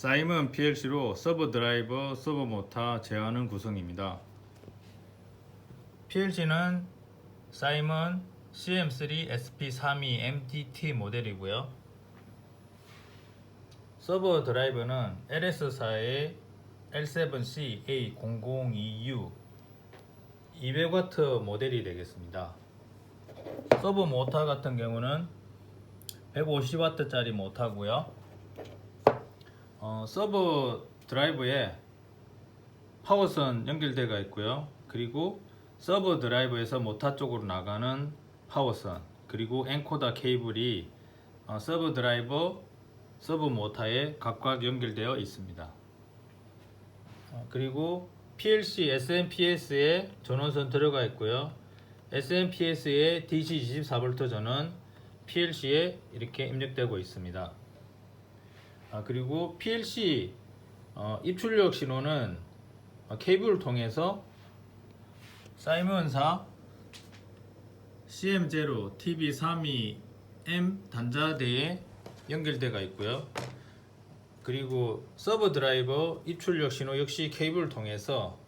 사이먼 PLC로 서버 드라이버, 서버 모터 제어하는 구성입니다. PLC는 사이먼 CM3 SP32 MDT 모델이고요. 서버 드라이버는 LS사의 L7C A002U 200W 모델이 되겠습니다. 서버 모터 같은 경우는 150W짜리 모터고요. 어, 서버 드라이브에 파워선 연결대가 있고요. 그리고 서버 드라이브에서 모터 쪽으로 나가는 파워선 그리고 엔코더 케이블이 어, 서버 드라이버, 서버 모터에 각각 연결되어 있습니다. 어, 그리고 PLC SMPS에 전원선 들어가 있고요. SMPS에 DC 24V 전원 PLC에 이렇게 입력되고 있습니다. 아, 그리고 PLC 어, 입출력 신호는 어, 케이블을 통해서 사이먼사 CM0 TB32M 단자대에 연결되어 있고요. 그리고 서버 드라이버 입출력 신호 역시 케이블을 통해서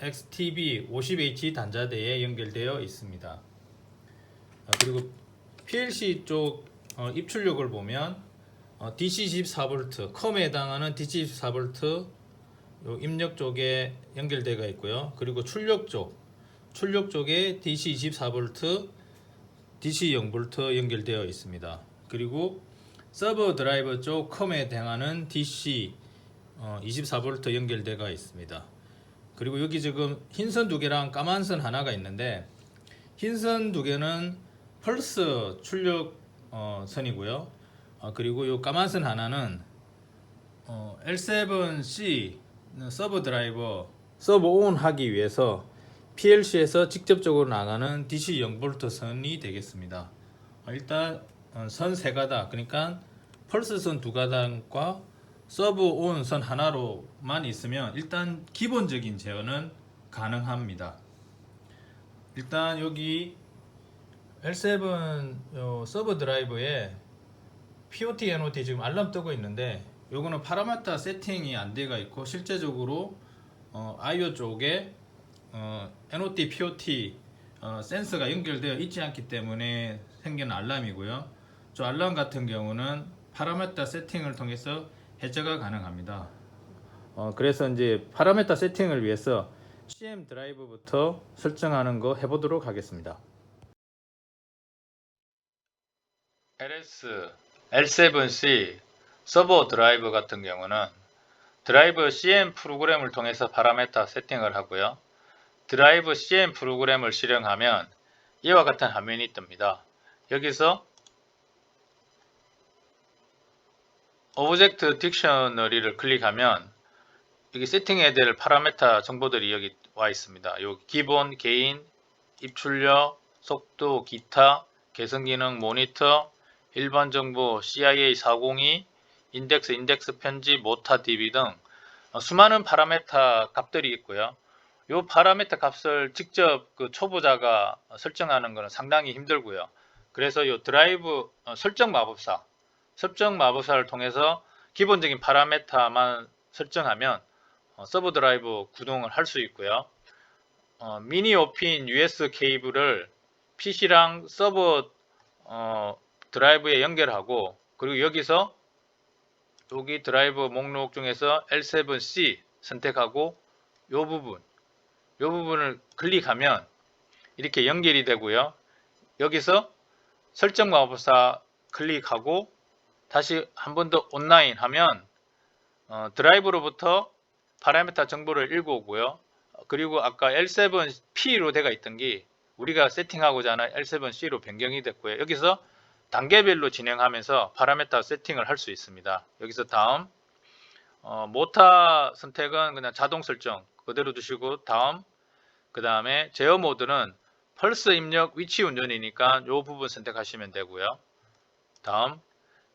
XTB 50H 단자대에 연결되어 있습니다. 아, 그리고 PLC 쪽 어, 입출력을 보면 어, DC 24V 컴에 해당하는 DC 24V 요 입력 쪽에 연결되어 있고요. 그리고 출력 쪽 출력 쪽에 DC 24V DC 0V 연결되어 있습니다. 그리고 서버 드라이버 쪽 컴에 해당하는 DC 어, 24V 연결되어 있습니다. 그리고 여기 지금 흰선 두 개랑 까만 선 하나가 있는데 흰선 두 개는 펄스 출력 어, 선이고요. 어, 그리고 요 까만 선 하나는 어, L7C 서버 드라이버 서버 온 하기 위해서 PLC에서 직접적으로 나가는 DC 0V 선이 되겠습니다. 어, 일단 어, 선세 가닥 그러니까 펄스 선 두 가닥과 서브 온 선 하나로만 있으면 일단 기본적인 제어는 가능합니다. 일단 여기 L7 요 서버 드라이버에 POT, NOT 지금 알람 뜨고 있는데 요거는 파라마타 세팅이 안 돼가 있고 실제적으로 어, IO 쪽에 어, NOT, POT 어, 센서가 연결되어 있지 않기 때문에 생기는 알람이고요. 저 알람 같은 경우는 파라메타 세팅을 통해서 해제가 가능합니다. 어, 그래서 이제 파라메타 세팅을 위해서 CM 드라이브부터 설정하는 거 해보도록 하겠습니다. LS, L7C 서버 드라이브 같은 경우는 드라이브 CM 프로그램을 통해서 파라메타 세팅을 하고요. 드라이브 CM 프로그램을 실행하면 이와 같은 화면이 뜹니다. 여기서 오브젝트 딕셔너리를 클릭하면 여기 세팅해야 될 파라메타 정보들이 여기 와 있습니다. 요 기본, 개인, 입출력, 속도, 기타, 개선 기능, 모니터, 일반 정보, CIA 402, 인덱스, 인덱스 편집, 모타 DB 등 어, 수많은 파라메타 값들이 있고요. 요 파라메타 값을 직접 그 초보자가 설정하는 것은 상당히 힘들고요. 그래서 요 드라이브 어, 설정 마법사, 설정 마법사를 통해서 기본적인 파라메타만 설정하면 어, 서버 드라이브 구동을 할 수 있고요. 어, 미니 오핀 US 케이블을 PC랑 서버 어, 드라이브에 연결하고 그리고 여기서 여기 드라이브 목록 중에서 L7C 선택하고 이 부분 이 부분을 클릭하면 이렇게 연결이 되고요. 여기서 설정 마법사 클릭하고 다시 한 번 더 온라인 하면 어, 드라이브로부터 파라미터 정보를 읽어오고요. 그리고 아까 L7P로 되어 있던 게 우리가 세팅하고자 하는 L7C로 변경이 됐고요. 여기서 단계별로 진행하면서 파라미터 세팅을 할 수 있습니다. 여기서 다음 어, 모타 선택은 그냥 자동 설정 그대로 두시고 다음 그 다음에 제어 모드는 펄스 입력 위치 운전이니까 이 부분 선택하시면 되고요. 다음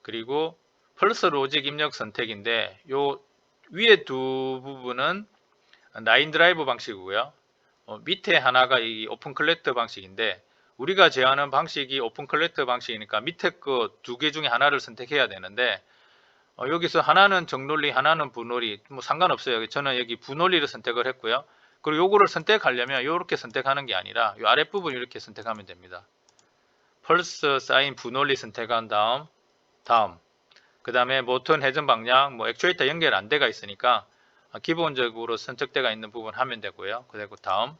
그리고 펄스 로직 입력 선택인데 요 위에 두 부분은 나인 드라이브 방식이고요. 어, 밑에 하나가 이 오픈 컬렉터 방식인데 우리가 제안하는 방식이 오픈 컬렉터 방식이니까 밑에 거 두 개 중에 하나를 선택해야 되는데 어, 여기서 하나는 정논리, 하나는 분논리 뭐 상관없어요. 저는 여기 분논리를 선택을 했고요. 그리고 요거를 선택하려면 이렇게 선택하는 게 아니라 이 아랫부분 이렇게 선택하면 됩니다. 펄스 사인 분논리 선택한 다음 다음 그 다음에 모턴 회전 방향 뭐 액추에이터 연결 안 돼가 있으니까 아, 기본적으로 선택대가 있는 부분 하면 되고요. 그리고 다음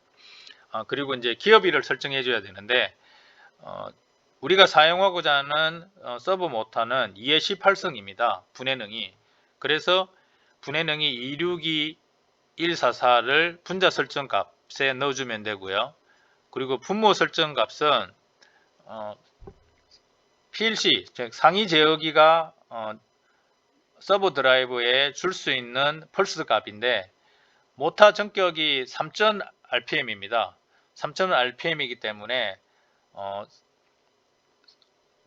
아, 그리고 이제 기업일을 설정해 줘야 되는데 어, 우리가 사용하고자 하는 어, 서버 모터는 2의 18성입니다. 분해능이. 그래서 분해능이 262 144를 분자 설정 값에 넣어주면 되고요. 그리고 분모 설정 값은 어, PLC, 즉 상위 제어기가 어, 서버 드라이브에 줄 수 있는 펄스 값인데 모타 전격이 3000 RPM입니다. 3000 RPM이기 때문에 어,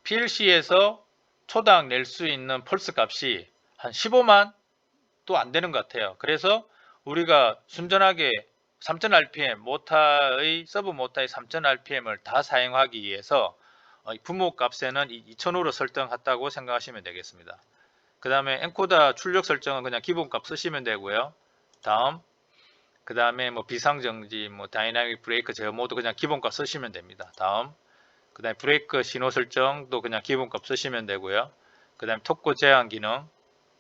PLC에서 초당 낼 수 있는 펄스 값이 한 15만 또 안 되는 것 같아요. 그래서 우리가 순전하게 3000 RPM 모타의 서브 모타의 3000 RPM을 다 사용하기 위해서 어, 이 부모 값에는 2005로 설정했다고 생각하시면 되겠습니다. 그 다음에 엔코더 출력 설정은 그냥 기본 값 쓰시면 되고요. 다음 그 다음에 뭐 비상정지, 뭐 다이나믹 브레이크 제어 모두 그냥 기본값 쓰시면 됩니다. 다음 그 다음에 브레이크 신호 설정도 그냥 기본값 쓰시면 되고요. 그 다음에 톱고 제한 기능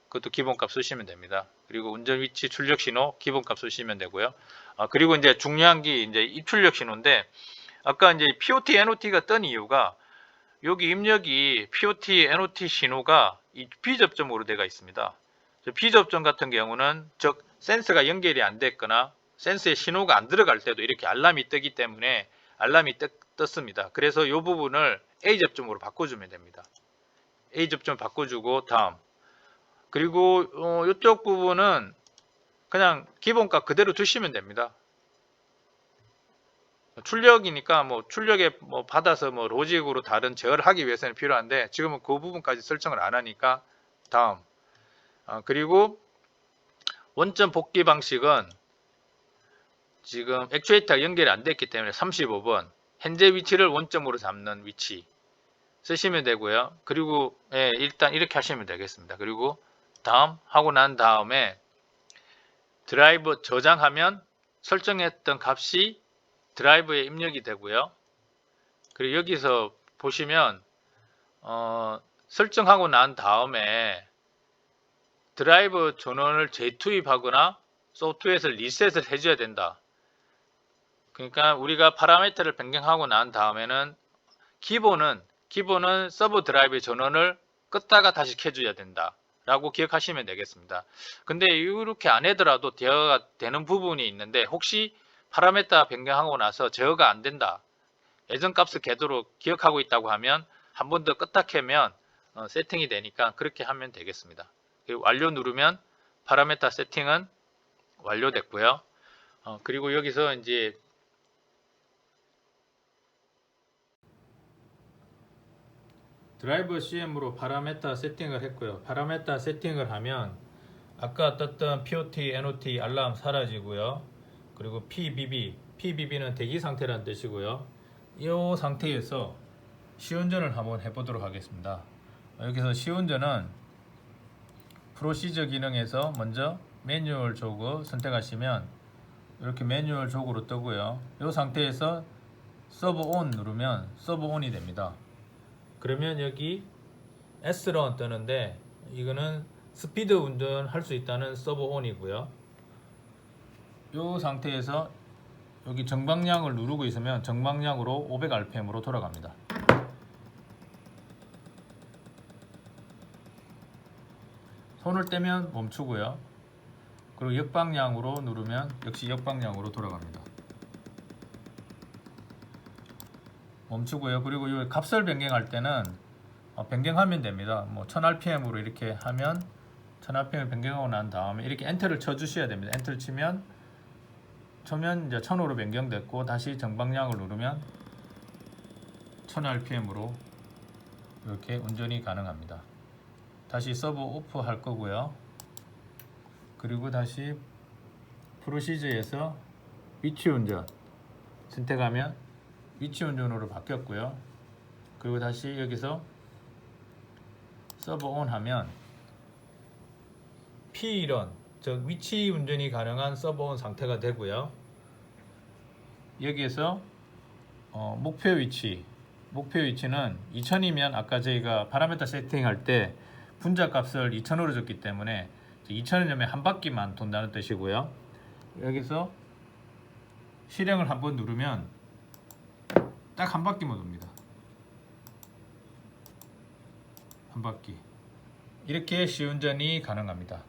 그것도 기본값 쓰시면 됩니다. 그리고 운전 위치 출력 신호 기본값 쓰시면 되고요. 아, 그리고 이제 중요한 게 이제 입출력 신호인데 아까 이제 POT, NOT가 뜬 이유가 여기 입력이 POT, NOT 신호가 이 비접점으로 되어 있습니다. 저 비접점 같은 경우는 즉 센서가 연결이 안 됐거나 센서에 신호가 안 들어갈 때도 이렇게 알람이 뜨기 때문에 알람이 뜨, 떴습니다. 그래서 이 부분을 A 접점으로 바꿔주면 됩니다. A 접점 바꿔주고 다음 그리고 어, 이쪽 부분은 그냥 기본값 그대로 두시면 됩니다. 출력이니까 뭐 출력에 뭐 받아서 뭐 로직으로 다른 제어를 하기 위해서는 필요한데 지금은 그 부분까지 설정을 안 하니까 다음 아, 그리고 원점 복귀 방식은 지금 액추에이터가 연결이 안 됐기 때문에 35번 현재 위치를 원점으로 잡는 위치 쓰시면 되고요. 그리고 예, 일단 이렇게 하시면 되겠습니다. 그리고 다음 하고 난 다음에 드라이브 저장하면 설정했던 값이 드라이브에 입력이 되고요. 그리고 여기서 보시면 어, 설정하고 난 다음에 드라이브 전원을 재투입하거나 소프트웨어에서 리셋을 해줘야 된다. 그러니까 우리가 파라미터를 변경하고 난 다음에는 기본은 기본은 서브 드라이브 전원을 껐다가 다시 켜줘야 된다. 라고 기억하시면 되겠습니다. 근데 이렇게 안 하더라도 제어가 되는 부분이 있는데 혹시 파라미터 변경하고 나서 제어가 안 된다. 예전 값을 궤도로 기억하고 있다고 하면 한 번 더 껐다 켜면 어, 세팅이 되니까 그렇게 하면 되겠습니다. 그리고 완료 누르면 파라미터 세팅은 완료됐고요. 어, 그리고 여기서 이제 드라이버 CM으로 파라메타 세팅을 했고요. 파라메타 세팅을 하면 아까 떴던 POT, NOT 알람 사라지고요. 그리고 PBB, PBB는 대기 상태라는 뜻이고요. 이 상태에서 시운전을 한번 해보도록 하겠습니다. 여기서 시운전은 프로시저 기능에서 먼저 매뉴얼 조그 선택하시면 이렇게 매뉴얼 조그로 뜨고요. 이 상태에서 서버 온 누르면 서버 온이 됩니다. 그러면 여기 S런 뜨는데 이거는 스피드 운전 할 수 있다는 서버 온이고요. 이 상태에서 여기 정방향을 누르고 있으면 정방향으로 500rpm으로 돌아갑니다. 손을 떼면 멈추고요. 그리고 역방향으로 누르면 역시 역방향으로 돌아갑니다. 멈추고요. 그리고 이 값을 변경할 때는 어, 변경하면 됩니다. 뭐 1000rpm으로 이렇게 하면 1000rpm 변경하고 난 다음에 이렇게 엔터를 쳐 주셔야 됩니다. 엔터를 치면 처면 이제 1000으로 변경됐고 다시 정방향을 누르면 1000rpm으로 이렇게 운전이 가능합니다. 다시 서버 오프 할 거고요. 그리고 다시 프로시저에서 위치 운전 선택하면 위치 운전으로 바뀌었고요. 그리고 다시 여기서 서버 온 하면 P1원 즉 위치 운전이 가능한 서버 온 상태가 되고요. 여기에서 어, 목표 위치 목표 위치는 2000이면 아까 저희가 파라메터 세팅할 때 분자 값을 2000으로 줬기 때문에 2000을 넣으면 한 바퀴만 돈다는 뜻이고요. 여기서 실행을 한번 누르면 딱 한 바퀴만 돕니다. 한 바퀴. 이렇게 시운전이 가능합니다.